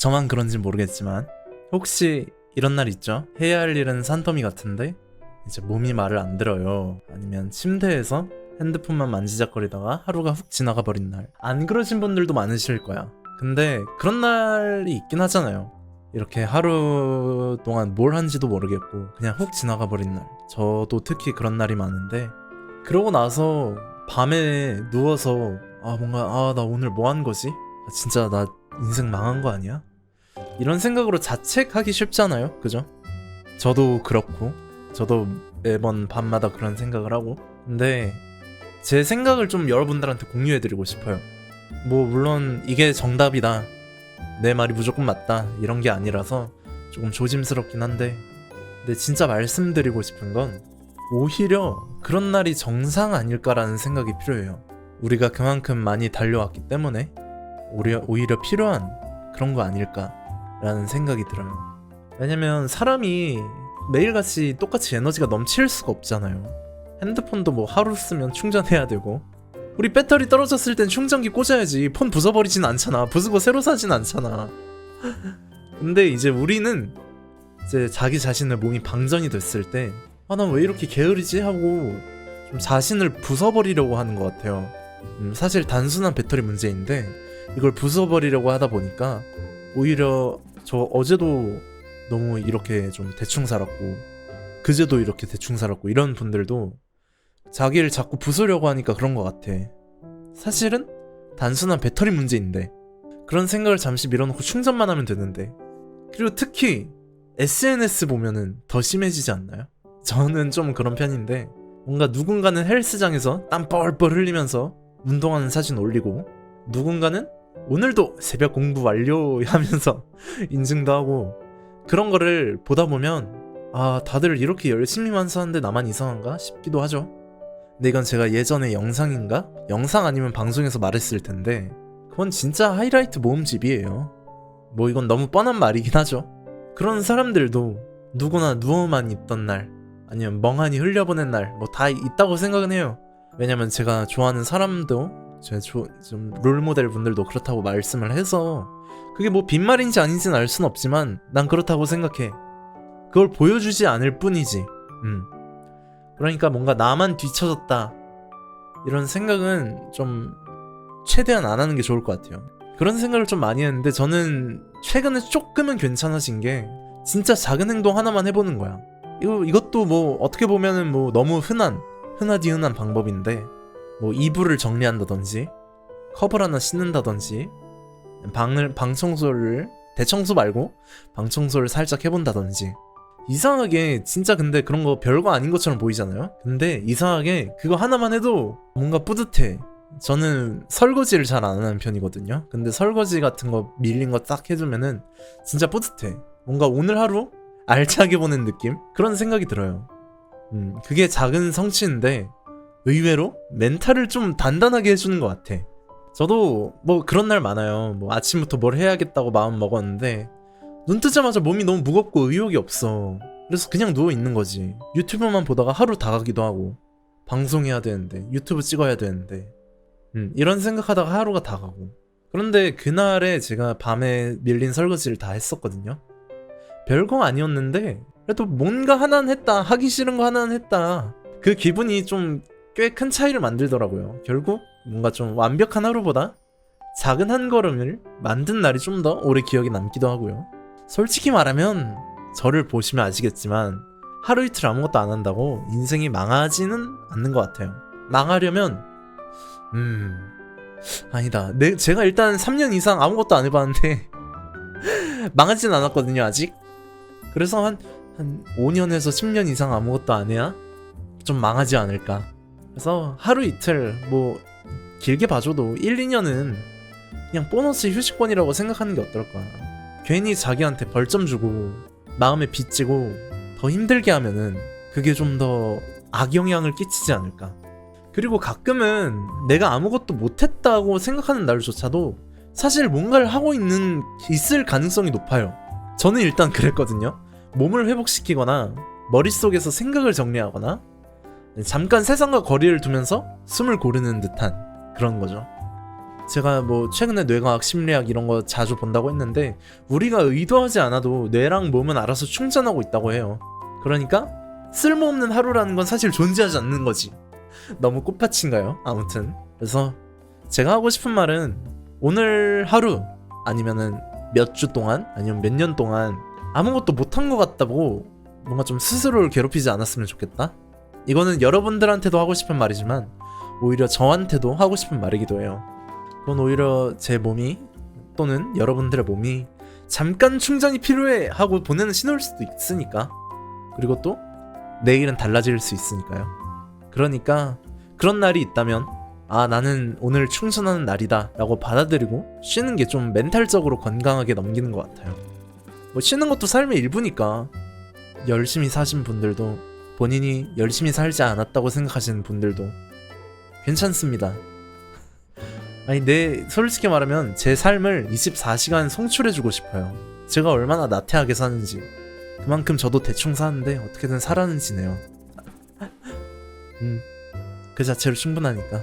저만 그런지 모르겠지만 혹시 이런 날 있죠? 해야 할 일은 산더미 같은데 이제 몸이 말을 안 들어요. 아니면 침대에서 핸드폰만 만지작거리다가 하루가 훅 지나가 버린 날. 안 그러신 분들도 많으실 거야. 근데 그런 날이 있긴 하잖아요. 이렇게 하루 동안 뭘 한지도 모르겠고 그냥 훅 지나가 버린 날. 저도 특히 그런 날이 많은데 그러고 나서 밤에 누워서 아 뭔가 아 나 오늘 뭐 한 거지? 아, 진짜 나 인생 망한 거 아니야? 이런 생각으로 자책하기 쉽잖아요. 그죠? 저도 그렇고 저도 매번 밤마다 그런 생각을 하고 근데 제 생각을 좀 여러분들한테 공유해드리고 싶어요. 뭐 물론 이게 정답이다. 내 말이 무조건 맞다. 이런 게 아니라서 조금 조심스럽긴 한데 근데 진짜 말씀드리고 싶은 건 오히려 그런 날이 정상 아닐까라는 생각이 필요해요. 우리가 그만큼 많이 달려왔기 때문에 오히려, 오히려 필요한 그런 거 아닐까 라는 생각이 들어요. 왜냐면 사람이 매일같이 똑같이 에너지가 넘칠 수가 없잖아요. 핸드폰도 뭐 하루 쓰면 충전해야 되고. 우리 배터리 떨어졌을 땐 충전기 꽂아야지. 폰 부숴버리진 않잖아. 부수고 새로 사진 않잖아. 근데 이제 우리는 이제 자기 자신의 몸이 방전이 됐을 때 아 난 왜 이렇게 게으르지? 하고 좀 자신을 부숴버리려고 하는 것 같아요. 음, 사실 단순한 배터리 문제인데 이걸 부숴버리려고 하다 보니까 오히려 저 어제도 너무 이렇게 좀 대충 살았고 그제도 이렇게 대충 살았고 이런 분들도 자기를 자꾸 부수려고 하니까 그런 것 같아. 사실은 단순한 배터리 문제인데 그런 생각을 잠시 밀어놓고 충전만 하면 되는데 그리고 특히 SNS 보면은 더 심해지지 않나요? 저는 좀 그런 편인데 뭔가 누군가는 헬스장에서 땀 뻘뻘 흘리면서 운동하는 사진 올리고 누군가는 오늘도 새벽 공부 완료 하면서 인증도 하고 그런 거를 보다 보면 아 다들 이렇게 열심히만 사는데 나만 이상한가 싶기도 하죠. 근데 이건 제가 예전에 영상인가? 영상 아니면 방송에서 말했을 텐데 그건 진짜 하이라이트 모음집이에요. 뭐 이건 너무 뻔한 말이긴 하죠. 그런 사람들도 누구나 누워만 있던 날 아니면 멍하니 흘려보낸 날 뭐 다 있다고 생각은 해요. 왜냐면 제가 좋아하는 사람도 제좀 롤모델 분들도 그렇다고 말씀을 해서 그게 뭐 빈말인지 아닌지는 알 순 없지만 난 그렇다고 생각해. 그걸 보여주지 않을 뿐이지. 음. 그러니까 뭔가 나만 뒤쳐졌다. 이런 생각은 좀 최대한 안 하는 게 좋을 것 같아요. 그런 생각을 좀 많이 했는데 저는 최근에 조금은 괜찮아진 게 진짜 작은 행동 하나만 해보는 거야. 이거 이것도 뭐 어떻게 보면은 뭐 너무 흔한 흔하디 흔한 방법인데 뭐 이불을 정리한다든지 컵을 하나 씻는다든지 방을 방 청소를 대청소 말고 방 청소를 살짝 해본다든지 이상하게 진짜 근데 그런 거 별거 아닌 것처럼 보이잖아요? 근데 이상하게 그거 하나만 해도 뭔가 뿌듯해. 저는 설거지를 잘 안 하는 편이거든요. 근데 설거지 같은 거 밀린 거 딱 해주면은 진짜 뿌듯해. 뭔가 오늘 하루 알차게 보낸 느낌? 그런 생각이 들어요. 음, 그게 작은 성취인데 의외로 멘탈을 좀 단단하게 해주는 것 같아. 저도 뭐 그런 날 많아요. 뭐 아침부터 뭘 해야겠다고 마음 먹었는데 눈 뜨자마자 몸이 너무 무겁고 의욕이 없어. 그래서 그냥 누워 있는 거지. 유튜브만 보다가 하루 다 가기도 하고. 방송해야 되는데, 유튜브 찍어야 되는데. 음, 이런 생각하다가 하루가 다 가고. 그런데 그날에 제가 밤에 밀린 설거지를 다 했었거든요. 별거 아니었는데, 그래도 뭔가 하나는 했다. 하기 싫은 거 하나는 했다. 그 기분이 좀 꽤 큰 차이를 만들더라고요. 결국 뭔가 좀 완벽한 하루보다 작은 한 걸음을 만든 날이 좀 더 오래 기억에 남기도 하고요. 솔직히 말하면 저를 보시면 아시겠지만 하루 이틀 아무것도 안 한다고 인생이 망하지는 않는 것 같아요. 망하려면 음 아니다. 내 제가 일단 3년 이상 아무것도 안 해봤는데 망하진 않았거든요 아직. 그래서 한 한 5년에서 10년 이상 아무것도 안 해야 좀 망하지 않을까. 그래서 하루 이틀 뭐 길게 봐줘도 1, 2년은 그냥 보너스 휴식권이라고 생각하는 게 어떨까. 괜히 자기한테 벌점 주고 마음에 빚지고 더 힘들게 하면은 그게 좀 더 악영향을 끼치지 않을까. 그리고 가끔은 내가 아무것도 못했다고 생각하는 날조차도 사실 뭔가를 하고 있는 있을 가능성이 높아요. 저는 일단 그랬거든요. 몸을 회복시키거나 머릿속에서 생각을 정리하거나 잠깐 세상과 거리를 두면서 숨을 고르는 듯한 그런 거죠. 제가 뭐 최근에 뇌과학, 심리학 이런 거 자주 본다고 했는데 우리가 의도하지 않아도 뇌랑 몸은 알아서 충전하고 있다고 해요. 그러니까 쓸모없는 하루라는 건 사실 존재하지 않는 거지. 너무 꽃밭인가요? 아무튼 그래서 제가 하고 싶은 말은 오늘 하루 아니면은 몇 주 동안 아니면 몇 년 동안 아무것도 못한 것 같다고 뭔가 좀 스스로를 괴롭히지 않았으면 좋겠다. 이거는 여러분들한테도 하고 싶은 말이지만 오히려 저한테도 하고 싶은 말이기도 해요. 그건 오히려 제 몸이 또는 여러분들의 몸이 잠깐 충전이 필요해 하고 보내는 신호일 수도 있으니까. 그리고 또 내일은 달라질 수 있으니까요. 그러니까 그런 날이 있다면 아 나는 오늘 충전하는 날이다 라고 받아들이고 쉬는 게 좀 멘탈적으로 건강하게 넘기는 것 같아요. 뭐 쉬는 것도 삶의 일부니까 열심히 사신 분들도 본인이 열심히 살지 않았다고 생각하시는 분들도 괜찮습니다. 아니 내 솔직히 말하면 제 삶을 24시간 송출해주고 싶어요. 제가 얼마나 나태하게 사는지 그만큼 저도 대충 사는데 어떻게든 살아는 지내요. 음, 그 자체로 충분하니까.